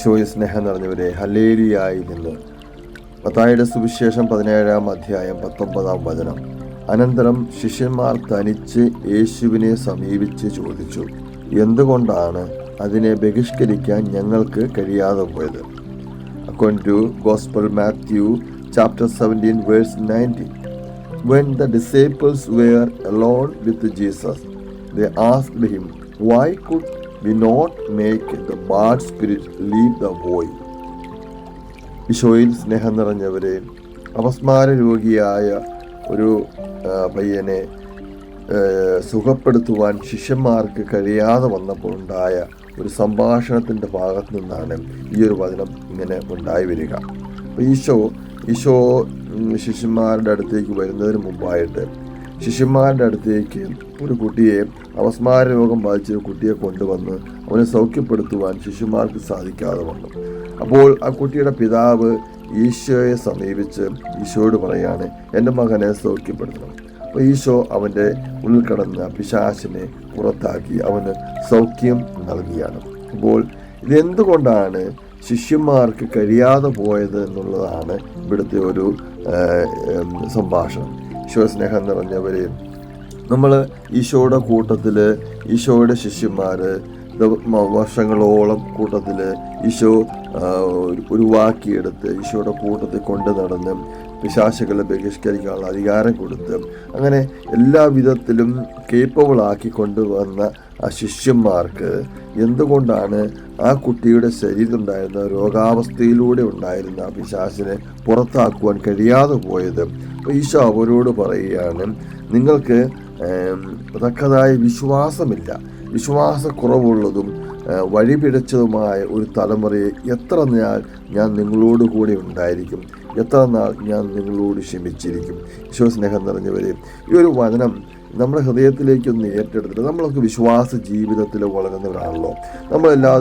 ഈശോയെ സ്നേഹം നിറഞ്ഞവരെ ഹലേരിയായി നിന്ന്. മത്തായിയുടെ സുവിശേഷം പതിനേഴാം അധ്യായം പത്തൊമ്പതാം വചനം. അനന്തരം ശിഷ്യന്മാർ തനിച്ച് യേശുവിനെ സമീപിച്ച് ചോദിച്ചു എന്തുകൊണ്ടാണ് അതിനെ ബഹിഷ്കരിക്കാൻ ഞങ്ങൾക്ക് കഴിയാതെ പോയത്? According to gospel Matthew chapter seventeen verse nineteen when the disciples were alone with Jesus they asked him why could we not make the bad spirit leave the boy ഈശോയിൽ സ്നേഹം നിറഞ്ഞവരെ അപസ്മാര രോഗിയായ ഒരു പയ്യനെ സുഖപ്പെടുത്തുവാൻ ശിഷ്യന്മാർക്ക് കഴിയാതെ വന്നപ്പോൾ ഉണ്ടായ ഒരു സംഭാഷണത്തിന്റെ ഭാഗത്തു നിന്നാണ് ഈ ഒരു വചനം ഇങ്ങനെ ഉണ്ടായി വരിക. അപ്പോൾ ഈശോ ഈശോ ശിഷ്യന്മാരുടെ അടുത്തേക്ക് വരുന്നതിന് മുമ്പായിട്ട് ശിഷ്യന്മാരുടെ അടുത്തേക്ക് ഒരു കുട്ടിയെ അവസ്മാര രോഗം ബാധിച്ച കുട്ടിയെ കൊണ്ടുവന്ന് അവനെ സൗഖ്യപ്പെടുത്തുവാൻ ശിശുമാർക്ക് സാധിക്കാതെ വന്നു. അപ്പോൾ ആ കുട്ടിയുടെ പിതാവ് ഈശോയെ സമീപിച്ച് ഈശോയോട് പറയാണ് എന്റെ മകനെ സൗഖ്യപ്പെടുത്തണം. അപ്പോൾ ഈശോ അവന്റെ ഉള്ളിൽ കടന്ന പിശാശിനെ പുറത്താക്കി അവന് സൗഖ്യം നൽകിയാണ്. അപ്പോൾ ഇതെന്തുകൊണ്ടാണ് ശിഷ്യന്മാർക്ക് കഴിയാതെ പോയത് എന്നുള്ളതാണ് ഇവിടുത്തെ ഒരു സംഭാഷണം. ഈശോ സ്നേഹം നിറഞ്ഞവരെ നമ്മൾ ഈശോയുടെ കൂട്ടത്തിൽ ഈശോയുടെ ശിഷ്യന്മാർ വർഷങ്ങളോളം കൂട്ടത്തിൽ ഈശോ ഒരു വാക്കിയെടുത്ത് ഈശോയുടെ കൂട്ടത്തിൽ കൊണ്ടു നടന്ന് പിശാശുകളെ ബഹിഷ്കരിക്കാനുള്ള അധികാരം കൊടുത്ത് അങ്ങനെ എല്ലാ വിധത്തിലും കേപ്പബിൾ ആക്കി കൊണ്ടുവന്ന ആ ശിഷ്യന്മാർക്ക് എന്തുകൊണ്ടാണ് ആ കുട്ടിയുടെ ശരീരത്തിലുണ്ടായിരുന്ന രോഗാവസ്ഥയിലൂടെ ഉണ്ടായിരുന്ന പിശാസിനെ പുറത്താക്കുവാൻ കഴിയാതെ പോയത്? അപ്പോൾ ഈശോ അവരോട് പറയുകയാണ് നിങ്ങൾക്ക് തക്കതായ വിശ്വാസമില്ല. വിശ്വാസക്കുറവുള്ളതും വഴിപിഴച്ചതുമായ ഒരു തലമുറയെ എത്ര ഞാൻ ഞാൻ നിങ്ങളോട് കൂടെ ഉണ്ടായിരിക്കും? എത്ര നാൾ ഞാൻ നിങ്ങളോട് ക്ഷമിച്ചിരിക്കും. ഈശോ സ്നേഹം നിറഞ്ഞവരെ ഈ ഒരു വചനം നമ്മുടെ ഹൃദയത്തിലേക്കൊന്ന് ഏറ്റെടുത്തിട്ട് നമ്മളൊക്കെ വിശ്വാസ ജീവിതത്തിൽ വളരുന്നവരാണല്ലോ. നമ്മളെല്ലാ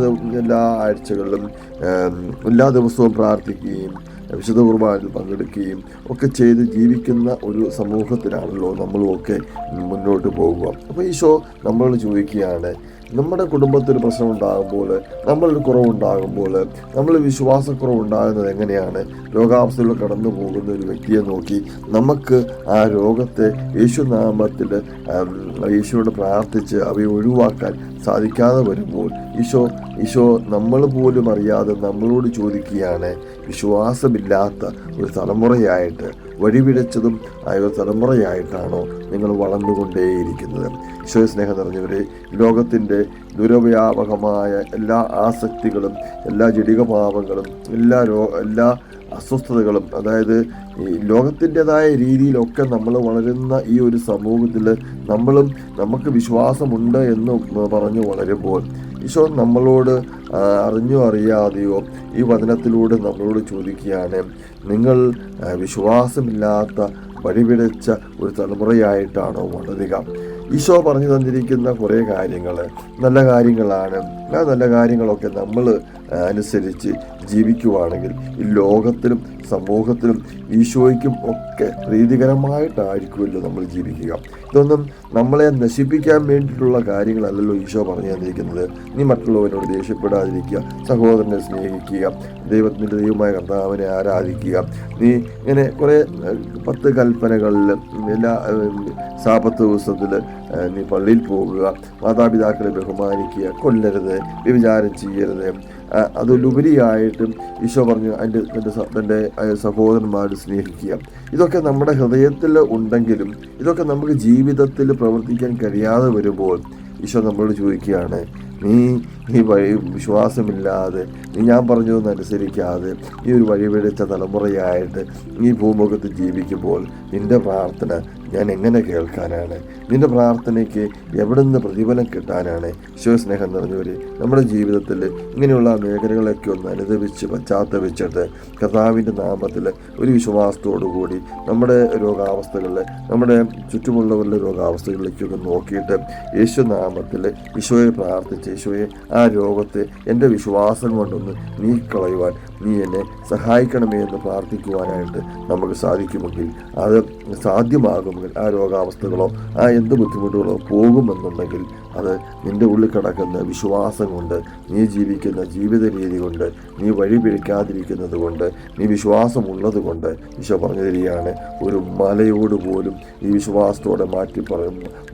എല്ലാ ആഴ്ചകളിലും എല്ലാ ദിവസവും പ്രാർത്ഥിക്കുകയും വിശുദ്ധ കുർബാനയിൽ പങ്കെടുക്കുകയും ഒക്കെ ചെയ്ത് ജീവിക്കുന്ന ഒരു സമൂഹത്തിലാണല്ലോ നമ്മളുമൊക്കെ മുന്നോട്ട് പോകുക. അപ്പോൾ ഈശോ നമ്മളോട് ചോദിക്കുകയാണ് നമ്മുടെ കുടുംബത്തിൽ പ്രശ്നം ഉണ്ടാകുമ്പോൾ നമ്മളൊരു കുറവുണ്ടാകുമ്പോൾ നമ്മൾ വിശ്വാസക്കുറവ് ഉണ്ടാകുന്നത് എങ്ങനെയാണ്? രോഗാവസ്ഥയിൽ കടന്നു പോകുന്ന ഒരു വ്യക്തിയെ നോക്കി നമുക്ക് ആ രോഗത്തെ യേശുനാമത്തിൽ യേശുവോട് പ്രാർത്ഥിച്ച് അവയെ ഒഴിവാക്കാൻ സാധിക്കാതെ വരുമ്പോൾ ഈശോ ഈശോ നമ്മൾ പോലും അറിയാതെ നമ്മളോട് ചോദിക്കുകയാണ് വിശ്വാസമില്ലാത്ത ഒരു തലമുറയായിട്ട് വഴിപിഴച്ചതും ആയ ഒരു തലമുറയായിട്ടാണോ നിങ്ങൾ വളർന്നുകൊണ്ടേയിരിക്കുന്നത്. ഈശോ സ്നേഹം നിറഞ്ഞവരെ ലോകത്തിന്റെ ദുരവ്യാപകമായ എല്ലാ ആസക്തികളും എല്ലാ ജടികഭാവങ്ങളും എല്ലാ രോ എല്ലാ അസ്വസ്ഥതകളും അതായത് ഈ ലോകത്തിന്റെതായ രീതിയിലൊക്കെ നമ്മൾ വളരുന്ന ഈ ഒരു സമൂഹത്തിൽ നമ്മളും നമുക്ക് വിശ്വാസമുണ്ട് എന്ന് പറഞ്ഞു വളരുമ്പോൾ ഈശോ നമ്മളോട് അറിഞ്ഞോ അറിയാതെയോ ഈ വചനത്തിലൂടെ നമ്മളോട് ചോദിക്കുകയാണ് നിങ്ങൾ വിശ്വാസമില്ലാത്ത വഴിപിടച്ച ഒരു തലമുറയായിട്ടാണോ വളരുക? ഈശോ പറഞ്ഞു തന്നിരിക്കുന്ന കുറേ കാര്യങ്ങൾ നല്ല കാര്യങ്ങളാണ് ആ നല്ല കാര്യങ്ങളൊക്കെ നമ്മൾ അനുസരിച്ച് ജീവിക്കുവാണെങ്കിൽ ഈ ലോകത്തിലും സമൂഹത്തിലും ഈശോയ്ക്കും ഒക്കെ പ്രീതികരമായിട്ടായിരിക്കുമല്ലോ നമ്മൾ ജീവിക്കുക. ഇതൊന്നും നമ്മളെ നശിപ്പിക്കാൻ വേണ്ടിയിട്ടുള്ള കാര്യങ്ങളല്ലല്ലോ ഈശോ പറഞ്ഞു തന്നിരിക്കുന്നത്. നീ മറ്റുള്ളവരോട് ദേഷ്യപ്പെടാതിരിക്കുക സഹോദരനെ സ്നേഹിക്കുക ദൈവത്തിന്റെ ദൈവമായ കർത്താവിനെ ആരാധിക്കുക. നീ ഇങ്ങനെ കുറേ പത്ത് കൽപ്പനകളിൽ എല്ലാ സാപത്ത് ദിവസത്തിൽ നീ പള്ളിയിൽ പോകുക മാതാപിതാക്കളെ ബഹുമാനിക്കുക കൊല്ലരുത് വ്യഭിചാരം ചെയ്യരുത്. അതിലുപരിയായിട്ടും ഈശോ പറഞ്ഞു എന്റെ സ- തന്റെ സഹോദരന്മാർ സ്നേഹിക്കുക. ഇതൊക്കെ നമ്മുടെ ഹൃദയത്തിൽ ഉണ്ടെങ്കിലും ഇതൊക്കെ നമുക്ക് ജീവിതത്തിൽ പ്രവർത്തിക്കാൻ കഴിയാതെ വരുമ്പോൾ ഈശോ നമ്മളോട് ചോദിക്കുകയാണ് നീ ഈ വഴി വിശ്വാസമില്ലാതെ നീ ഞാൻ പറഞ്ഞതൊന്നും ഈ ഒരു വഴിപിഴച്ച തലമുറയായിട്ട് ഈ ഭൂമുഖത്ത് ജീവിക്കുമ്പോൾ നിന്റെ പ്രാർത്ഥന ഞാൻ എങ്ങനെ കേൾക്കാനാണ്? നിന്റെ പ്രാർത്ഥനയ്ക്ക് എവിടെ നിന്ന് പ്രതിഫലം കിട്ടാനാണ്? ശിവസ്നേഹം സ്നേഹം നിറഞ്ഞവർ നമ്മുടെ ജീവിതത്തിൽ ഇങ്ങനെയുള്ള മേഖലകളൊക്കെ ഒന്ന് അനുദപിച്ച് പശ്ചാത്തപിച്ചിട്ട് കർത്താവിന്റെ നാമത്തിൽ ഒരു വിശ്വാസത്തോടു കൂടി നമ്മുടെ രോഗാവസ്ഥകളിൽ നമ്മുടെ ചുറ്റുമുള്ളവരുടെ രോഗാവസ്ഥകളിലേക്കൊക്കെ നോക്കിയിട്ട് യേശു നാമത്തിൽ ഈശോയെ പ്രാർത്ഥിച്ച് ഈശോയെ ആ രോഗത്തെ എന്റെ വിശ്വാസം കൊണ്ടൊന്ന് നീക്കളയുവാൻ നീ എന്നെ സഹായിക്കണമേ എന്ന് പ്രാർത്ഥിക്കുവാനായിട്ട് നമുക്ക് സാധിക്കുമെങ്കിൽ അത് സാധ്യമാകുമെങ്കിൽ ആ രോഗാവസ്ഥകളോ ആ എന്ത് ബുദ്ധിമുട്ടുകളോ പോകുമെന്നുണ്ടെങ്കിൽ അത് നിന്റെ ഉള്ളിൽ കിടക്കുന്ന വിശ്വാസം കൊണ്ട് നീ ജീവിക്കുന്ന ജീവിത രീതി കൊണ്ട് നീ വഴി പിഴിക്കാതിരിക്കുന്നത് കൊണ്ട് നീ വിശ്വാസമുള്ളത് കൊണ്ട് ഈശോ പറഞ്ഞു തരികയാണ് ഒരു മലയോട് പോലും ഈ വിശ്വാസത്തോടെ മാറ്റി പറ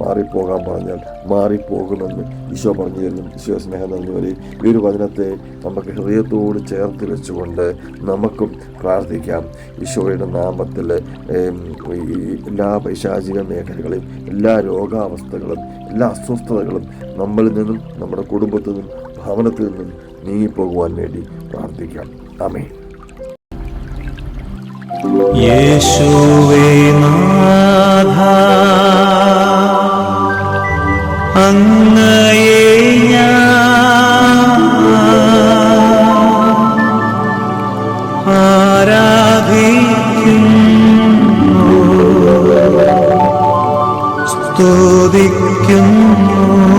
മാറിപ്പോകാൻ പറഞ്ഞാൽ മാറിപ്പോകുമെന്ന് ഈശോ പറഞ്ഞു തരുന്നു ഈശോ സ്നേഹം നൽകുന്നവരെ ഈ ഒരു വചനത്തെ നമുക്ക് ഹൃദയത്തോട് ചേർത്ത് വെച്ചുകൊണ്ട് നമുക്കും പ്രാർത്ഥിക്കാം. ഈശോയുടെ നാമത്തിൽ എല്ലാ പൈശാചിക മേഖലകളെയും എല്ലാ രോഗാവസ്ഥകളും എല്ലാ അസ്വസ്ഥതകളും നമ്മളിൽ നിന്നും നമ്മുടെ കുടുംബത്തിൽ നിന്നും ഭവനത്തിൽ നിന്നും നീങ്ങിപ്പോകുവാൻ വേണ്ടി പ്രാർത്ഥിക്കാം. അമേ യേശുവേ നാഥ അങ്ങയെ ആരാധിക്കുന്നു. സ്തുതിക്കുന്നു 拥有